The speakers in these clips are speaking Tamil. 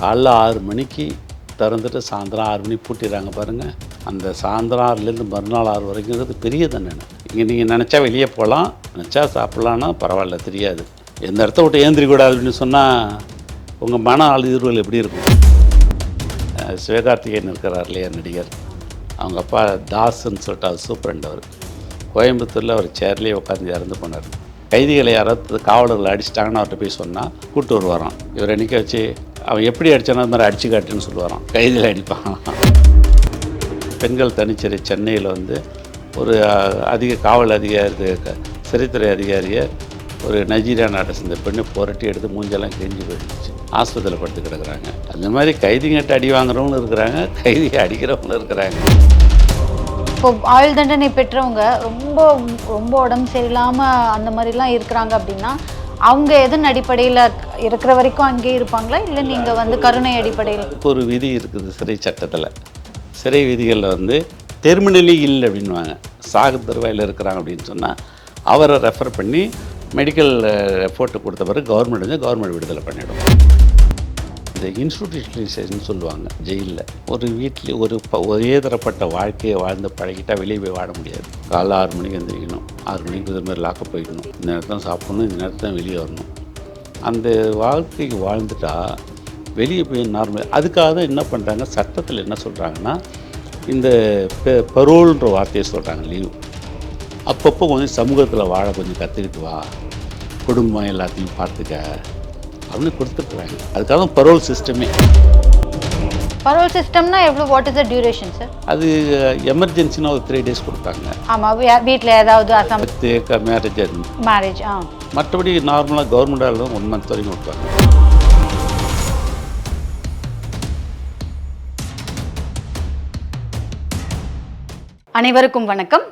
காலைல ஆறு மணிக்கு திறந்துட்டு சாயந்தரம் ஆறு மணிக்கு பூட்டிடுறாங்க பாருங்கள் அந்த சாயந்தரம் ஆறுலேருந்து மறுநாள் ஆறு வரைக்குங்கிறது பெரிய தண்டனை இங்கே நீங்கள் நினச்சா வெளியே போகலாம் நினச்சா சாப்பிட்லான்னா பரவாயில்ல தெரியாது. எந்த இடத்த விட்டு ஏந்திரிக்கூடாது அப்படின்னு சொன்னால் உங்கள் மன அழுதிர்வுகள் எப்படி இருக்கும்? சிவகார்த்திகேயன் இருக்கிறார் இல்லையா நடிகர். அவங்க அப்பா தாஸ்ன்னு சொல்லிட்டு அவர் சூப்பரண்ட் அவர். கோயம்புத்தூரில் அவர் சேர்லேயே உட்காந்து இறந்து போனார். கைதிகளை யாராவது காவலர்கள் அடிச்சிட்டாங்கன்னு அவர்கிட்ட போய் சொன்னால் கூட்டு வருவாராம். இவரை நிற்க வச்சு அவன் எப்படி அடித்தானோ அது மாதிரி அடிச்சு காட்டுன்னு சொல்லுவாராம். கைதில் அடிப்பான். பெண்கள் தனிச்சிறை சென்னையில் வந்து ஒரு அதிக காவல் அதிகாரி சிறைத்துறை அதிகாரியை ஒரு நைஜீரியா நாட்டை சேர்ந்த பெண்ணு புரட்டி எடுத்து மூஞ்செல்லாம் கிழிஞ்சு போயிடுச்சு. ஆஸ்பத்திரியில் படுத்து கிடக்குறாங்க. அந்த மாதிரி கைதிங்கிட்ட அடி வாங்குறவங்களும் இருக்கிறாங்க கைதியை அடிக்கிறவங்களும் இருக்கிறாங்க. இப்போ ஆயுள் தண்டனை பெற்றவங்க ரொம்ப ரொம்ப உடம்பு சரியில்லாமல் அந்த மாதிரிலாம் இருக்கிறாங்க அப்படின்னா அவங்க எதன் அடிப்படையில் இருக்கிற வரைக்கும் அங்கேயே இருப்பாங்களா? இல்லை நீங்கள் வந்து கருணை அடிப்படையில்? ஒரு விதி இருக்குது சிறை சட்டத்தில். சிறை விதிகளில் வந்து டெர்மினலி இல்லை அப்படின்வாங்க சாகு தருவாயில் இருக்கிறாங்க அப்படின்னு சொன்னால் அவரை ரெஃபர் பண்ணி மெடிக்கல் ரிப்போர்ட்டு கொடுத்த பிறகு கவர்மெண்ட் வந்து கவர்மெண்ட் விடுதலை பண்ணிடும். இந்த இன்ஸ்டிடியூஷனலைசேஷன் சொல்லுவாங்க ஜெயிலில். ஒரு வீட்டில் ஒரு ஒரே தரப்பட்ட வாழ்க்கையை வாழ்ந்து பழகிட்டா வெளியே போய் வாழ முடியாது. காலைல ஆறு மணிக்கு எந்திரிக்கணும். ஆறு மணிக்கு இது மாதிரி லாக்கப் போய்க்கணும் இந்த நேரத்தில் சாப்பிடணும் இந்த நேரத்தில் வெளியே வரணும். அந்த வாழ்க்கைக்கு வாழ்ந்துட்டா வெளியே போய் நார்மல் அதுக்காக தான் என்ன பண்ணுறாங்க சட்டத்தில் என்ன சொல்கிறாங்கன்னா இந்த பெ- பரோல்ன்ற வார்த்தையை சொல்கிறாங்க லீவ் அப்பப்போ கொஞ்சம் சமூகத்தில் வாழ கொஞ்சம் கற்றுக்கிட்டு வா. குடும்பம் எல்லாத்தையும் பார்த்துக்க அப்படின்னு கொடுத்துருக்குறாங்க அதுக்காக தான் பரோல் சிஸ்டமே பரோல் சிஸ்டம்னா எவ்வளோ what is the duration sir அது எமர்ஜென்சினா ஒரு த்ரீ டேஸ் கொடுத்தாங்க. ஆமாம் வீட்டில் ஏதாவது அசம் மேரேஜ் மேரேஜ் ஆ. மற்றபடி நார்மலாக கவர்மெண்டால் ஒன் மந்த் வரைக்கும் கொடுப்பாங்க அனைவருக்கும் வணக்கம்.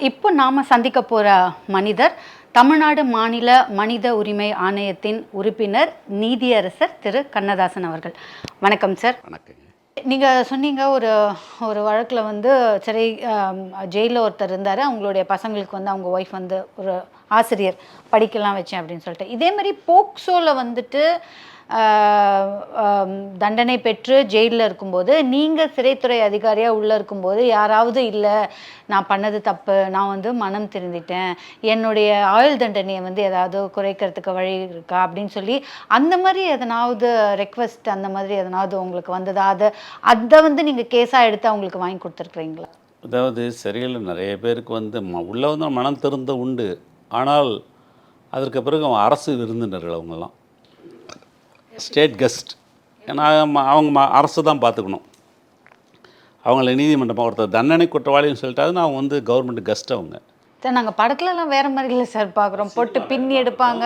இப்போ நாம் சந்திக்க போகிற மனிதர் தமிழ்நாடு மாநில மனித உரிமை ஆணையத்தின் உறுப்பினர் நீதியரசர் திரு. கண்ணதாசன் அவர்கள். வணக்கம் சார். வணக்கங்க நீங்கள் சொன்னீங்க ஒரு ஒரு வழக்கில் வந்து சிறை ஜெயிலில் ஒருத்தர் இருந்தார். அவங்களுடைய பசங்களுக்கு வந்து அவங்க ஒய்ஃப் வந்து ஒரு ஆசிரியர் படிக்கலாம் வச்சேன் அப்படின்னு சொல்லிட்டு. இதே மாதிரி போக்சோவில் வந்துட்டு தண்டனை பெற்று ஜெயிலில் இருக்கும்போது நீங்கள் சிறைத்துறை அதிகாரியாக உள்ளே இருக்கும்போது யாராவது இல்லை நான் பண்ணது தப்பு நான் வந்து மனம் திருந்திட்டேன் என்னுடைய ஆயுள் தண்டனையை வந்து ஏதாவது குறைக்கிறதுக்கு வழி இருக்கா அப்படின்னு சொல்லி அந்த மாதிரி எதனாவது ரெக்வெஸ்ட் அந்த மாதிரி எதனாவது உங்களுக்கு வந்ததா? அதை அதை வந்து நீங்கள் கேஸாக எடுத்து அவங்களுக்கு வாங்கி கொடுத்துருக்குறீங்களா? அதாவது சிறையில் நிறைய பேருக்கு வந்து ம உள்ளே வந்து மனம் திருந்த உண்டு. ஆனால் அதற்கு பிறகு அரசு விருந்தினர்கள் அவங்கெல்லாம். State guest. ஏன்னா அவங்க அரசு தான் பார்த்துக்கணும். அவங்கள நீதிமன்றம் ஒருத்தர் தண்டனை குற்றவாளின்னு சொல்லிட்டாங்கன்னா அவங்க வந்து கவர்மெண்ட் கெஸ்ட் அவங்க. சார் நாங்கள் படத்துலலாம் வேற மாதிரி இல்லை சார் பார்க்குறோம். பொட்டு பின்னி எடுப்பாங்க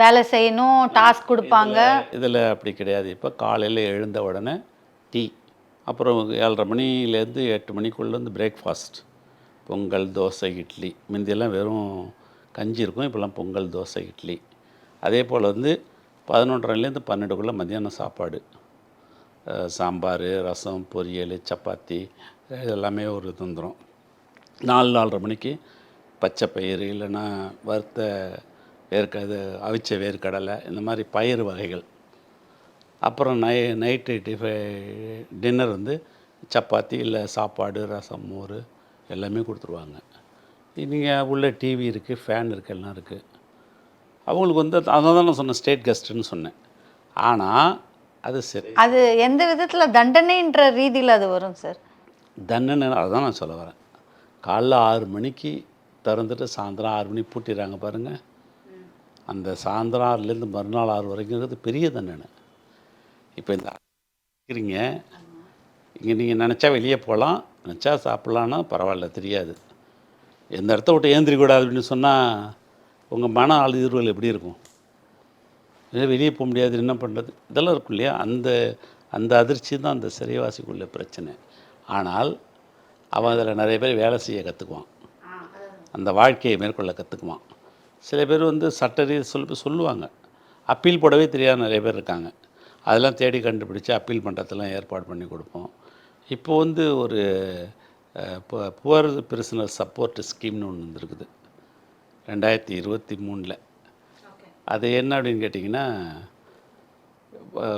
வேலை செய்யணும் டாஸ்க் கொடுப்பாங்க. இதில் அப்படி கிடையாது. இப்போ காலையில் எழுந்த உடனே டீ அப்புறம் ஏழரை மணிலேருந்து எட்டு மணிக்குள்ளே வந்து பிரேக்ஃபாஸ்ட் பொங்கல் தோசை இட்லி. முந்தியெல்லாம் வெறும் கஞ்சி இருக்கும். இப்போல்லாம் பொங்கல் தோசை இட்லி. அதே போல் வந்து பதினொன்றரைலேருந்து பன்னெண்டுக்குள்ளே மத்தியானம் சாப்பாடு. சாம்பார் ரசம் பொரியல் சப்பாத்தி இதெல்லாமே ஒரு தந்துடும் நாலு நாலரை மணிக்கு பச்சை பயிறு இல்லைன்னா வறுத்த வேர்க்க இது அவிச்ச வேர்க்கடலை இந்த மாதிரி பயிறு வகைகள். அப்புறம் நை நைட்டு டிஃபை டின்னர் வந்து சப்பாத்தி இல்லை சாப்பாடு ரசம் மோர் எல்லாமே கொடுத்துருவாங்க. நீங்கள் உள்ள டிவி இருக்குது ஃபேன் இருக்குது எல்லாம் இருக்குது அவங்களுக்கு வந்து அதான் தான் நான் சொன்னேன் ஸ்டேட் கெஸ்ட்டுன்னு சொன்னேன். ஆனால் அது சரி. அது எந்த விதத்தில் தண்டனைன்ற ரீதியில் அது வரும் சார் தண்டனை அதான் நான் சொல்ல வரேன். காலைல ஆறு மணிக்கு திறந்துட்டு சாயந்தரம் ஆறு மணிக்கு பூட்டிடுறாங்க பாருங்கள் அந்த சாயந்தரம் ஆறுலேருந்து மறுநாள் ஆறு வரைக்குங்கிறது பெரிய தண்டனை. இப்போ இந்த இருக்கிறீங்க. இங்கே நீங்கள் நினச்சா வெளியே போகலாம் நினச்சா சாப்பிட்லான்னா பரவாயில்ல தெரியாது. எந்த இடத்த விட்டு ஏந்திரிக்கூடாது அப்படின்னு சொன்னால் உங்கள் மன அழுதுகள் எப்படி இருக்கும்? வெளியே போக முடியாது என்ன பண்ணுறது இதெல்லாம் இருக்கும் இல்லையா? அந்த அந்த அதிர்ச்சி தான் அந்த சிறைவாசிக்குள்ள பிரச்சனை. ஆனால் அவன் அதில் நிறைய பேர் வேலை செய்ய கற்றுக்குவான் அந்த வாழ்க்கையை மேற்கொள்ள கற்றுக்குவான் சில பேர் வந்து சட்ட ரீதி சொல்லி சொல்லுவாங்க. அப்பீல் போடவே தெரியாத நிறைய பேர் இருக்காங்க. அதெல்லாம் தேடி கண்டுபிடிச்சி அப்பீல் பண்ணுறதெல்லாம் ஏற்பாடு பண்ணி கொடுப்போம். இப்போ வந்து ஒரு புவர் பிரிசனர் சப்போர்ட் ஸ்கீம்னு ஒன்று வந்துருக்குது. ரெண்டாயிரத்தி இருபத்தி மூணில். அது என்ன அப்படின்னு கேட்டிங்கன்னா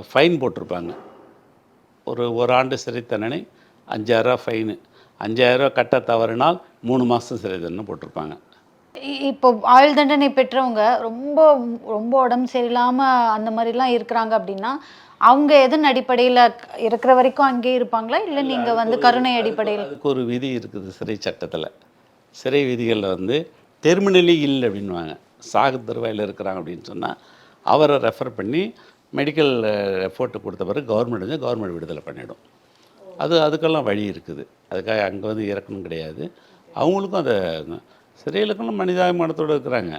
ஃபைன் போட்டிருப்பாங்க. ஒரு ஒரு ஆண்டு சிறை தண்டனை அஞ்சாயிரரூவா ஃபைனு. அஞ்சாயிரரூவா கட்ட தவறினால் மூணு மாதம் சிறை தண்டனை போட்டிருப்பாங்க இப்போ ஆயுள் தண்டனை பெற்றவங்க ரொம்ப ரொம்ப உடம்பு சரியில்லாம அந்த மாதிரிலாம் இருக்கிறாங்க அப்படின்னா அவங்க எதன் அடிப்படையில் இருக்கிற வரைக்கும் அங்கேயே இருப்பாங்களா? இல்லை நீங்க வந்து கருணை அடிப்படையில்? அதுக்கு ஒரு விதி இருக்குது சிறை சட்டத்தில். சிறை விதிகளில் வந்து டெர்மினலி இல்லை அப்படின்வாங்க சாகு தருவாயில் இருக்கிறாங்க அப்படின்னு சொன்னால் அவரை ரெஃபர் பண்ணி மெடிக்கல் எஃபோர்ட்டு கொடுத்த பிறகு கவர்மெண்ட் வந்து கவர்மெண்ட் விடுதலை பண்ணிடும். அது அதுக்கெல்லாம் வழி இருக்குது. அதுக்காக அங்கே வந்து இறக்கணும் கிடையாது. அவங்களுக்கும் அதை சிறையிலுக்கெல்லாம் மனிதாபிமானத்தோடு இருக்கிறாங்க.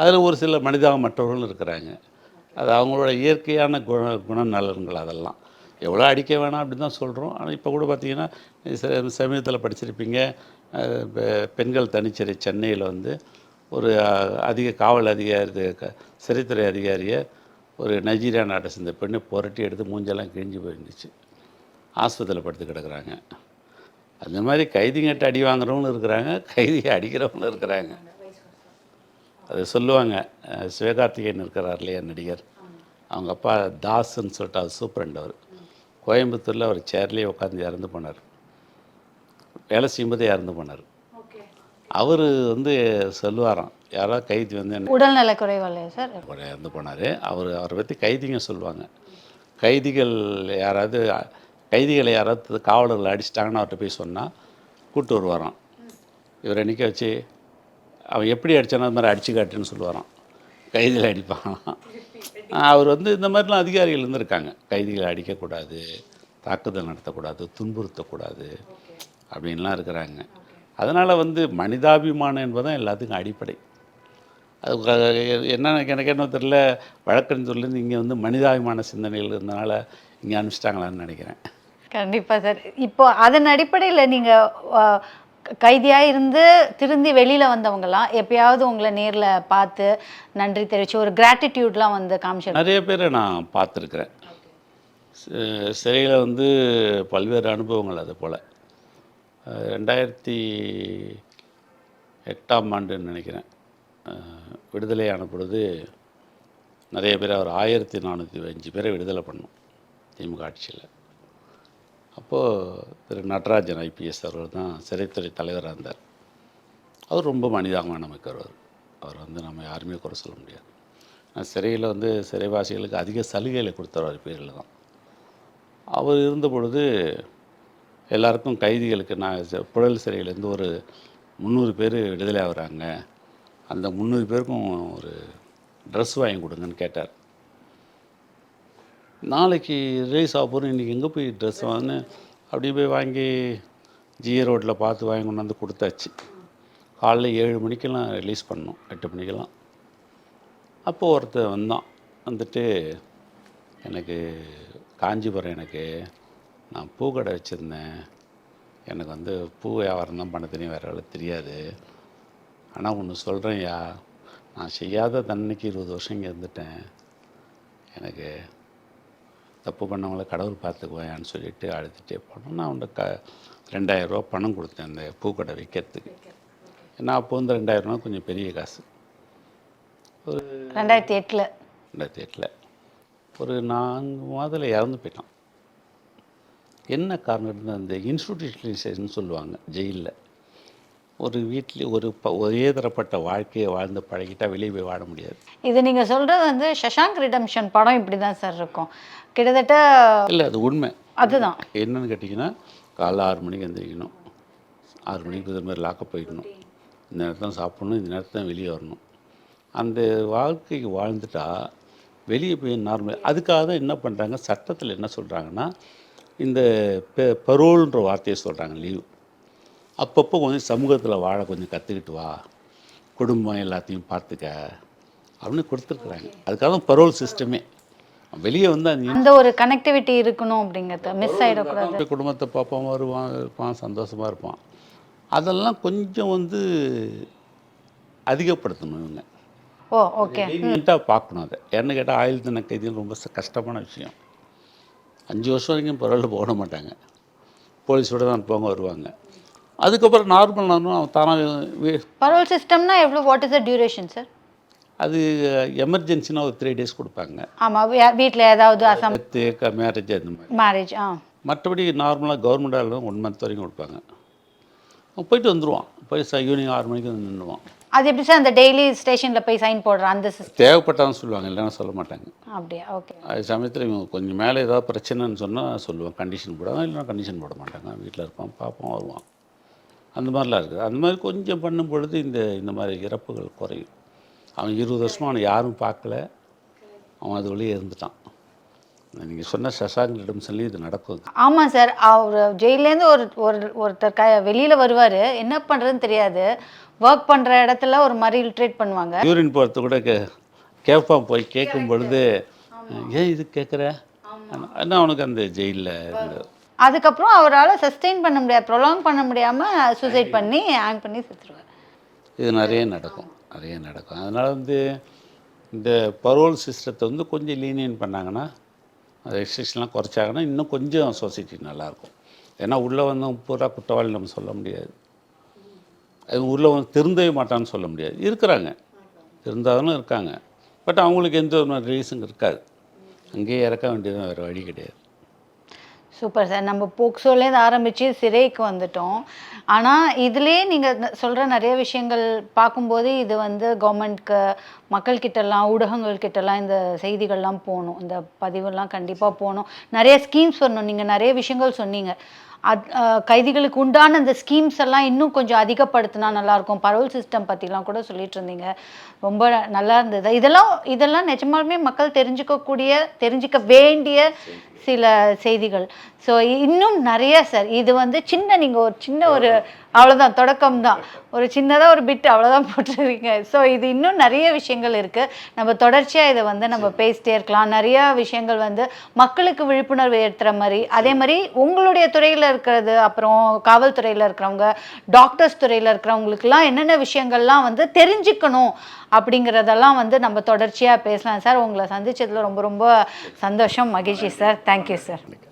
அதில் ஒரு சில மனிதாபமற்றவர்களும் இருக்கிறாங்க. அது அவங்களோட இயற்கையான குண குணநலன்கள் அதெல்லாம். எவ்வளோ அடிக்க வேணாம் அப்படின்னு தான் சொல்கிறோம். ஆனால் இப்போ கூட பார்த்தீங்கன்னா சமீபத்தில் படிச்சிருப்பீங்க பெ- பெண்கள் தனிச்சிறை சென்னையில் வந்து ஒரு அதிக காவல் அதிகாரி க- சிறைத்துறை அதிகாரியை ஒரு நைஜீரியா நாட்டை சேர்ந்த பெண்ணை புரட்டி எடுத்து மூஞ்செல்லாம் கிழிஞ்சு போயிருந்துச்சு. ஆஸ்பத்திரியில் படுத்து கிடக்குறாங்க. அந்த மாதிரி கைதிங்கிட்ட அடி வாங்குறவங்களும் இருக்கிறாங்க கைதியை அடிக்கிறவங்களும் இருக்கிறாங்க. அது சொல்லுவாங்க சிவகார்த்திகேயன் இருக்கிறார் இல்லையா நடிகர்? அவங்க அப்பா தாஸ்ன்னு சொல்லிட்டு அவர் சூப்பரண்ட் அவர். கோயம்புத்தூரில் அவர் சேர்லேயே உட்காந்து இறந்து போனார். வேலை செய்யும்போதே இறந்து போனார். அவர் வந்து சொல்லுவாராம் யாராவது கைதி வந்து என்ன உடல்நல குறைவாலையா சார்? இறந்து போனார். அவர் அவரை பற்றி கைதிங்க சொல்லுவாங்க. கைதிகள் யாராவது கைதிகளை யாராவது காவலர்கள் அடிச்சிட்டாங்கன்னு அவர்கிட்ட போய் சொன்னால் கூப்பிட்டு வருவாராம். இவரை நிற்க வச்சு அவன் எப்படி அடித்தானோ அது மாதிரி அடிச்சு காட்டுன்னு சொல்லுவாராம். கைதிகளை அடிப்பாங்களாம் அவர் வந்து இந்த மாதிரிலாம் அதிகாரிகள் இருந்திருக்காங்க. கைதிகளை அடிக்கக்கூடாது தாக்குதல் நடத்தக்கூடாது துன்புறுத்தக்கூடாது அப்படின்லாம் இருக்கிறாங்க. அதனால் வந்து மனிதாபிமானம் என்பதுதான் எல்லாத்துக்கும் அடிப்படை. அது என்ன எனக்கு என்ன தெரியல வழக்கறிஞர்லேருந்து இங்கே வந்து மனிதாபிமான சிந்தனைகள் இருந்தனால இங்கே அனுப்பிச்சிட்டாங்களான்னு நினைக்கிறேன். கண்டிப்பாக சார். இப்போ அதன் அடிப்படையில் நீங்கள் கைதியாக க- இருந்து திருந்தி வெளியில் வந்தவங்கலாம் எப்பயாவது உங்களை நேரில் பார்த்து நன்றி தெரிவிச்சு ஒரு கிராட்டிடியூட்லாம் வந்து காமிச்சு நிறைய பேரை நான் பார்த்துருக்குறேன். சிறையில் வந்து பல்வேறு அனுபவங்கள் அது போல். ரெண்டாயிரத்தி எட்டாம் ஆண்டுன்னு நினைக்கிறேன். விடுதலை விடுதலையான பொழுது நிறைய பேர் அவர் ஆயிரத்தி நானூற்றி அஞ்சு பேரை விடுதலை பண்ணோம். திமுக ஆட்சியில். அப்போது திரு நடராஜன் ஐபிஎஸ் அவர்கள் தான் சிறைத்துறை தலைவராக இருந்தார். அவர் ரொம்ப மனிதாபிமானம் மிக்கவர் அவர். வந்து நம்ம யாருமே குறை சொல்ல முடியாது. சிறையில் வந்து சிறைவாசிகளுக்கு அதிக சலுகைகளை கொடுத்தவர் பேரில் தான். அவர் இருந்த பொழுது எல்லாருக்கும் கைதிகளுக்கு நான் புழல் சிறையிலேருந்து ஒரு முந்நூறு பேர் விடுதலை ஆகுறாங்க. அந்த முந்நூறு பேருக்கும் ஒரு ட்ரெஸ் வாங்கி கொடுங்கன்னு கேட்டார். நாளைக்கு ரிலீஸ் ஆக போகிறோம் இன்றைக்கி எங்கே போய் ட்ரெஸ் வாங்கினு? அப்படியே போய் வாங்கி ஜிஏ ரோட்டில் பார்த்து வாங்கி கொண்டு வந்து கொடுத்தாச்சு. காலைல ஏழு மணிக்கெல்லாம் ரிலீஸ் பண்ணோம். எட்டு மணிக்கெல்லாம். அப்போது ஒருத்தன் வந்தான். வந்துட்டு எனக்கு காஞ்சிபுரம் எனக்கு நான் பூ கடை வச்சுருந்தேன். எனக்கு வந்து பூ வியாபாரம் தான் பண்ண தெரியும். வேறு வேலை தெரியாது. ஆனால் ஒன்று சொல்கிறேன்யா நான் செய்யாத தன்னைக்கு இருபது வருஷம் இங்கே இருந்துட்டேன். எனக்கு தப்பு பண்ணவங்கள கடவுள் பார்த்துக்குவாயான்னு சொல்லிட்டு அழுதுகிட்டே போனோம். நான் அவன்கிட்ட க ரெண்டாயிரரூவா பணம் கொடுத்தேன் அந்த பூக்கடை விற்கிறதுக்கு ஏன்னா அப்போ வந்து ரெண்டாயிரரூவா கொஞ்சம் பெரிய காசு. ரெண்டாயிரத்தி எட்டுல. ரெண்டாயிரத்தி எட்டில். ஒரு நான்கு மாதத்தில் இறந்து போயிட்டான் என்ன காரணம் இருந்தால் அந்த இன்ஸ்டிடியூஷனலைசேஷன் சொல்லுவாங்க ஜெயிலில். ஒரு வீட்டில் ஒரு ப ஒரே தரப்பட்ட வாழ்க்கையை வாழ்ந்து பழகிட்டா வெளியே போய் வாழ முடியாது. இது நீங்க சொல்றது வந்து சஷாங்க் ரிடம்ஷன் படம் இப்படி தான் சார் இருக்கும். கிட்டத்தட்ட இல்லை அது உண்மை. அதுதான். என்னன்னு கேட்டிங்கன்னா காலைல ஆறு மணிக்கு எந்திரிக்கணும். ஆறு மணிக்கு இது மாதிரி லாக்கப் போயிடணும். இந்த நேரத்தில் சாப்பிடணும் இந்த நேரத்தில் வெளியே வரணும். அந்த வாழ்க்கைக்கு வாழ்ந்துட்டா வெளியே போய் நார்மல் அதுக்காக தான் என்ன பண்ணுறாங்க சட்டத்தில் என்ன சொல்கிறாங்கன்னா இந்த பெ பரோல்ன்ற வார்த்தையை சொல்கிறாங்க லீவ் அப்பப்போ கொஞ்சம் சமூகத்தில் வாழ கொஞ்சம் கற்றுக்கிட்டு வா. குடும்பம் எல்லாத்தையும் பார்த்துக்க அப்படின்னு கொடுத்துருக்குறாங்க. அதுக்காக தான் பரோல் சிஸ்டமே வெளியே வந்து அந்த ஒரு கனெக்டிவிட்டி இருக்கணும் அப்படிங்கிறது மிஸ் ஆயிடக்கூடாது அப்படியே குடும்பத்தை பார்ப்பான் வருவான் இருப்பான் சந்தோஷமாக இருப்பான். அதெல்லாம் கொஞ்சம் வந்து அதிகப்படுத்தணும் இவங்க. ஓ ஓகே பார்க்கணும் அதை. என்ன கேட்டால் ஆயுள் தண்டனை கைதிகள் ரொம்ப கஷ்டமான விஷயம். அஞ்சு வருஷம் வரைக்கும் பரவாயில்ல போட மாட்டாங்க. போலீஸோட தான் போங்க வருவாங்க. அதுக்கப்புறம் நார்மல் நானும் அவன் தானாக பரோல் சிஸ்டம்னா எவ்வளோ what is the duration sir அது எமர்ஜென்சினா ஒரு த்ரீ டேஸ் கொடுப்பாங்க. ஆமாம் வீட்டில் ஏதாவது அசம் மேரேஜ் அந்த மாதிரி. மேரேஜ் ஆ. மற்றபடி நார்மலாக கவர்மெண்ட் ஒன் மந்த் வரைக்கும் கொடுப்பாங்க. போயிட்டு வந்துடுவான் போய் ஈவினிங் ஆறு மணிக்கு வந்து நின்றுவான் அது எப்படி சார் அந்த டெய்லி ஸ்டேஷனில் போய் சைன் போடுற அந்த தேவைப்பட்டான்னு சொல்லுவாங்க இல்லைன்னா சொல்ல மாட்டாங்க. அப்படியா? ஓகே அது சமயத்தில் இவங்க கொஞ்சம் மேலே ஏதாவது பிரச்சனைன்னு சொன்னால் சொல்லுவான். கண்டிஷன் போடுவாங்க இல்லைன்னா கண்டிஷன் போட மாட்டாங்க. வீட்டில் இருப்பான் பார்ப்பான் வருவான். அந்த மாதிரிலாம் இருக்குது. அந்த மாதிரி கொஞ்சம் பண்ணும் பொழுது இந்த இந்த மாதிரி இறப்புகள் குறையும். அவன் இருபது வருஷமாக அவனை யாரும் பார்க்கல. அவன் அது வழியே இருந்துட்டான். நீங்கள் சொன்ன சசாங்கிடம் சொல்லி இது நடக்கும் ஆமாம் சார். அவர் ஜெயிலேருந்து ஒரு ஒரு ஒருத்தர் க வெளியில் வருவார். என்ன பண்ணுறதுன்னு தெரியாது. ஒர்க் பண்ணுற இடத்துல ஒரு மாதிரி ட்ரீட் பண்ணுவாங்க. யூரின் போகிறது கூட கே கேட்பான் போய் கேட்கும் பொழுது ஏன் இது கேட்குற ஆனால் அவனுக்கு அந்த ஜெயிலில் இருந்தது அதுக்கப்புறம் அவரால் சஸ்டெயின் பண்ண முடியாது ப்ரொலாங் பண்ண முடியாமல் சூசைட் பண்ணி ஹேங் பண்ணி செத்துருவார். இது நிறைய நடக்கும் நிறைய நடக்கும். அதனால் வந்து இந்த பரோல் சிஸ்டத்தை வந்து கொஞ்சம் லீனியன் பண்ணாங்கன்னா ரெஸ்ட்ரிக்ஷன்லாம் குறைச்சாங்கன்னா இன்னும் கொஞ்சம் சொசைட்டி நல்லாயிருக்கும். ஏன்னா உள்ளே வந்து பூரா குற்றவாளி நம்ம சொல்ல முடியாது. அது உள்ளே வந்து திருந்தவே மாட்டான்னு சொல்ல முடியாது. இருக்கிறாங்க. திருந்தாலும் இருக்காங்க. பட் அவங்களுக்கு எந்த ஒரு ரீசன் இருக்காது. அங்கேயே இறக்க வேண்டியது வேறு வழி கிடையாது. Super sir. நம்ம போக்சோலேருந்து ஆரம்பித்து சிறைக்கு வந்துட்டோம். ஆனால் இதுலேயே நீங்கள் சொல்கிற நிறைய விஷயங்கள் பார்க்கும்போது இது வந்து கவர்மெண்ட்க்கு மக்கள்கிட்டலாம் ஊடகங்கள் கிட்டலாம் இந்த செய்திகள்லாம் போகணும். இந்த பதிவெல்லாம் கண்டிப்பாக போகணும். நிறைய ஸ்கீம்ஸ் வரணும். நீங்கள் நிறைய விஷயங்கள் சொன்னீங்க. அத் கைதிகளுக்கு உண்டான அந்த ஸ்கீம்ஸ் எல்லாம் இன்னும் கொஞ்சம் அதிகப்படுத்தினா நல்லாயிருக்கும். பரோல் சிஸ்டம் பற்றிலாம் கூட சொல்லிட்டு இருந்தீங்க ரொம்ப நல்லா இருந்தது. இதெல்லாம் இதெல்லாம் நிஜமாலுமே மக்கள் தெரிஞ்சுக்கக்கூடிய தெரிஞ்சுக்க வேண்டிய சில செய்திகள். ஸோ இன்னும் நிறைய சார் இது வந்து சின்ன நீங்கள் ஒரு சின்ன ஒரு அவ்வளோதான் தொடக்கம் தான் ஒரு சின்னதாக ஒரு பிட் அவ்வளோதான் போட்டுருவீங்க ஸோ இது இன்னும் நிறைய விஷயங்கள் இருக்குது நம்ம தொடர்ச்சியாக இதை வந்து நம்ம பேசிட்டே இருக்கலாம். நிறைய விஷயங்கள் வந்து மக்களுக்கு விழிப்புணர்வு ஏற்றுற மாதிரி அதே மாதிரி உங்களுடைய துறையில் இருக்கிறது அப்புறம் காவல்துறையில் இருக்கிறவங்க டாக்டர்ஸ் துறையில் இருக்கிறவங்களுக்குலாம் என்னென்ன விஷயங்கள்லாம் வந்து தெரிஞ்சுக்கணும் அப்படிங்கிறதெல்லாம் வந்து நம்ம தொடர்ச்சியாக பேசலாம். சார் உங்களை சந்திச்சதுல ரொம்ப ரொம்ப சந்தோஷம் மகிழ்ச்சி சார். Thank you sir